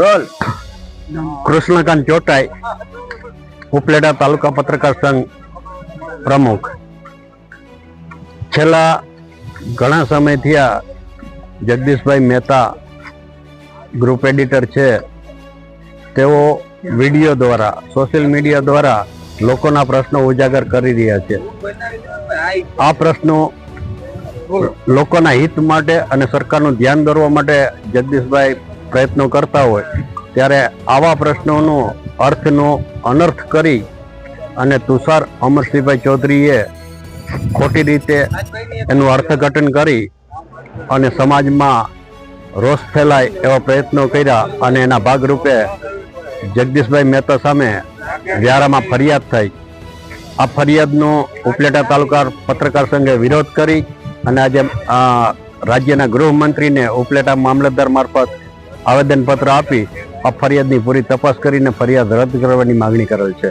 Role. Krishnakant Chotai Upleta તાલુકા પત્રકાર સંઘ પ્રમુખ. છેલ્લા ઘણા સમયથી આ જગદીશભાઈ મહેતા ગ્રુપ એડિટર છે. તેઓ વીડિયો દ્વારા સોશિયલ મીડિયા દ્વારા લોકોના પ્રશ્નો ઉજાગર કરી રહ્યા છે. આ પ્રશ્નો લોકોના હિત માટે અને સરકારનું ધ્યાન દોરવા માટે જગદીશભાઈ પ્રયત્નો કરતા હોય, ત્યારે આવા પ્રશ્નોનો અર્થનો અનર્થ કરી અને તુષાર અમરસિંહભાઈ ચૌધરીએ ખોટી રીતે એનું અર્થઘટન કરી અને સમાજમાં રોષ ફેલાય એવા પ્રયત્નો કર્યા અને એના ભાગરૂપે જગદીશભાઈ મહેતા સામે વ્યારામાં ફરિયાદ થઈ. આ ફરિયાદનો ઉપલેટા તાલુકા પત્રકાર સંઘે વિરોધ કરી અને આજે રાજ્યના ગૃહમંત્રીને ઉપલેટા મામલતદાર મારફત આવેદનપત્ર આપી આ ફરિયાદની પૂરી તપાસ કરીને ફરિયાદ રદ કરવાની માગણી કરેલ છે.